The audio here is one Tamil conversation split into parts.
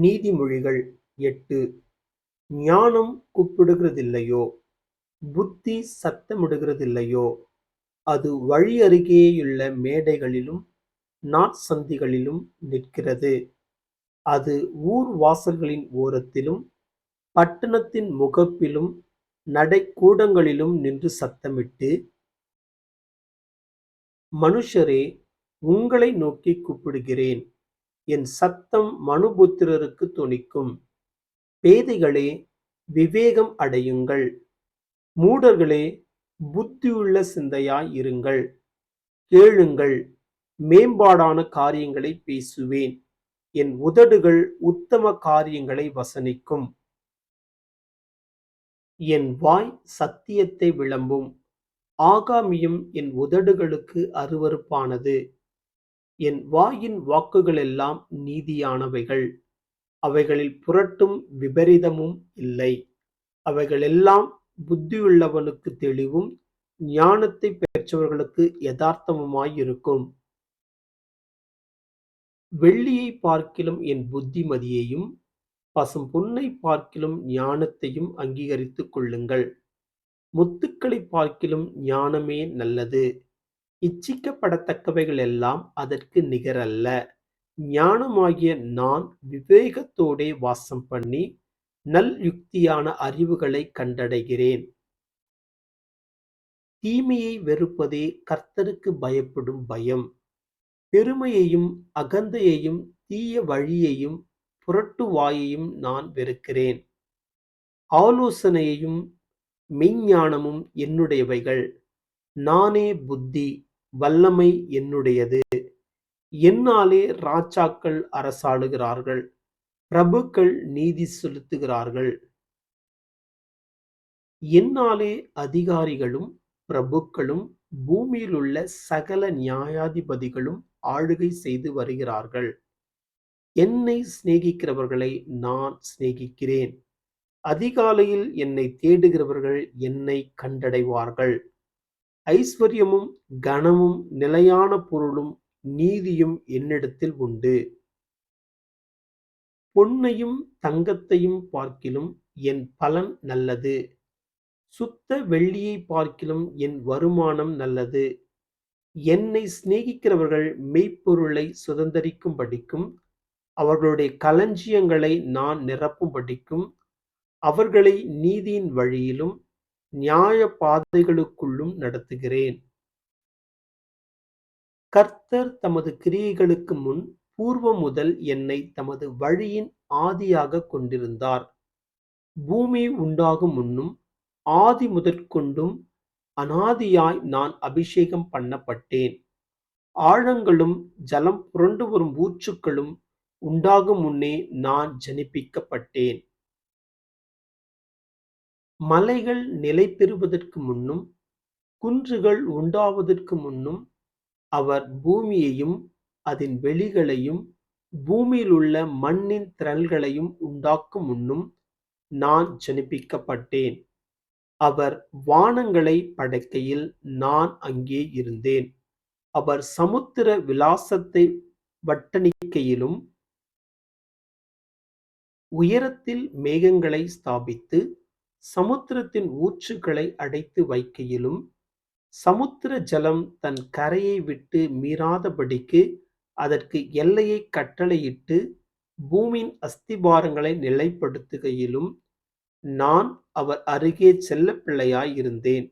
நீதிமொழிகள் எட்டு. ஞானம் கூப்பிடுகிறதில்லையோ? புத்தி சத்தமிடுகிறதில்லையோ? அது வழி அருகேயுள்ள மேடைகளிலும் நாற்சந்திகளிலும் நிற்கிறது. அது ஊர் வாசல்களின் ஓரத்திலும் பட்டணத்தின் முகப்பிலும் நடைக்கூடங்களிலும் நின்று சத்தமிட்டு மனுஷரே உங்களை நோக்கி கூப்பிடுகிறேன். என் சத்தம் மனுபுத்திரருக்கு துணிக்கும். பேதைகளே விவேகம் அடையுங்கள். மூடர்களே புத்தியுள்ள சிந்தையாய் இருங்கள். கேளுங்கள் மேம்பாடான காரியங்களை பேசுவேன். என் உதடுகள் உத்தம காரியங்களை வசனிக்கும். என் வாய் சத்தியத்தை விளம்பும். ஆகாமியும் என் உதடுகளுக்கு அருவருப்பானது. என் வாயின் வாக்குகளெல்லாம் நீதியானவைகள். அவைகளில் புரட்டும் விபரீதமும் இல்லை. அவைகளெல்லாம் புத்தியுள்ளவனுக்கு தெளிவும் ஞானத்தை பெற்றவர்களுக்கு யதார்த்தமுமாயிருக்கும். வெள்ளியை பார்க்கிலும் என் புத்திமதியையும் பசும் பொன்னை பார்க்கிலும் ஞானத்தையும் அங்கீகரித்துக் கொள்ளுங்கள். முத்துக்களை பார்க்கிலும் ஞானமே நல்லது. இச்சிக்கப்படத்தக்கவைகள் எல்லாம் அதற்கு நிகரல்ல. ஞானமாகிய நான் விவேகத்தோடே வாசம் பண்ணி நல் யுக்தியான அறிவுகளை கண்டடைகிறேன். தீமையை வெறுப்பதே கர்த்தருக்கு பயப்படும் பயம். பெருமையையும் அகந்தையையும் தீய வழியையும் புரட்டு வாயையும் நான் வெறுக்கிறேன். ஆலோசனையையும் மெய்ஞானமும் என்னுடையவைகள். நானே புத்தி. வல்லமை என்னுடையது. என்னாலே ராஜாக்கள் அரசாளுகிறார்கள். பிரபுக்கள் நீதி செலுத்துகிறார்கள். என்னாலே அதிகாரிகளும் பிரபுக்களும் பூமியில் உள்ள சகல நியாயாதிபதிகளும் ஆளுகை செய்து வருகிறார்கள். என்னை சிநேகிக்கிறவர்களை நான் சிநேகிக்கிறேன். அதிகாலையில் என்னை தேடுகிறவர்கள் என்னை கண்டடைவார்கள். ஐஸ்வர்யமும் கனமும் நிலையான பொருளும் நீதியும் என்னிடத்தில் உண்டு. பொன்னையும் தங்கத்தையும் பார்க்கிலும் என் பலன் நல்லது. சுத்த வெள்ளியை பார்க்கிலும் என் வருமானம் நல்லது. என்னை சிநேகிக்கிறவர்கள் மெய்ப்பொருளை சுதந்திரிக்கும்படிக்கும் அவர்களுடைய களஞ்சியங்களை நான் நிரப்பும்படிக்கும் அவர்களை நீதியின் வழியிலும் நியாய பாதைகளுக்குள்ளும் நடத்துகிறேன். கர்த்தர் தமது கிரியைகளுக்கு முன் பூர்வம் முதல் என்னை தமது வழியின் ஆதியாக கொண்டிருந்தார். பூமி உண்டாகும் முன்னும் ஆதி முதற்கொண்டும் அனாதியாய் நான் அபிஷேகம் பண்ணப்பட்டேன். ஆழங்களும் ஜலம் புரண்டு வரும் ஊற்றுக்களும் உண்டாகும் முன்னே நான் ஜனிப்பிக்கப்பட்டேன். மலைகள் நிலை பெறுவதற்கு முன்னும் குன்றுகள் உண்டாவதற்கு முன்னும் அவர் பூமியையும் அதன் வெளிகளையும் பூமியில் உள்ள மண்ணின் திரள்களையும் உண்டாக்கும் முன்னும் நான் ஜனிப்பிக்கப்பட்டேன். அவர் வானங்களை படைக்கையில் நான் அங்கே இருந்தேன். அவர் சமுத்திர விலாசத்தை வட்டணிக்கையிலும் உயரத்தில் மேகங்களை ஸ்தாபித்து சமுத்திரத்தின் ஊற்றுகளை அடைத்து வைக்கையிலும் சமுத்திர ஜலம் தன் கரையை விட்டு மீறாதபடிக்கு அதற்கு எல்லையை கட்டளையிட்டு பூமியின் அஸ்திபாரங்களை நிலைப்படுத்துகையிலும் நான் அவர் அருகே செல்ல பிள்ளையாயிருந்தேன்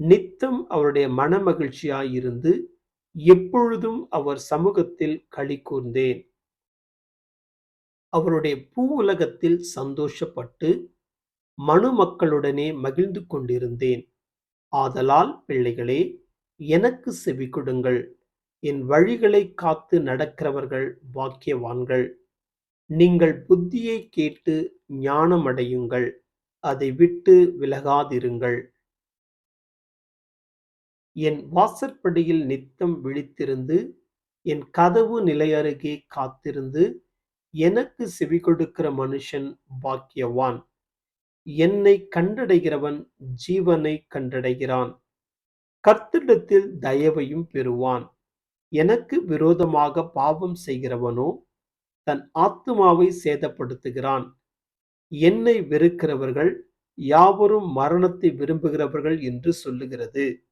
நித்தம் அவருடைய மனமகிழ்ச்சியாய் இருந்து எப்பொழுதும் அவர் சமூகத்தில் களி கூர்ந்தேன். அவருடைய பூ உலகத்தில் சந்தோஷப்பட்டு மனு மக்களுடனே மகிழ்ந்து கொண்டிருந்தேன். ஆதலால் பிள்ளைகளே எனக்கு செவி கொடுங்கள். என் வழிகளை காத்து நடக்கிறவர்கள் பாக்கியவான்கள். நீங்கள் புத்தியை கேட்டு ஞானமடையுங்கள். அதை விட்டு விலகாதிருங்கள். என் வாசற்படியில் நித்தம் விழித்திருந்து என் கதவு நிலையருகே காத்திருந்து எனக்கு செவி கொடுக்கிற மனுஷன் பாக்கியவான். என்னை கண்டடைகிறவன் ஜீவனை கண்டடைகிறான். கர்த்தரிடத்தில் தயவையும் பெறுவான். எனக்கு விரோதமாக பாவம் செய்கிறவனோ தன் ஆத்மாவை சேதப்படுத்துகிறான். என்னை வெறுக்கிறவர்கள் யாவரும் மரணத்தை விரும்புகிறவர்கள் என்று சொல்லுகிறது.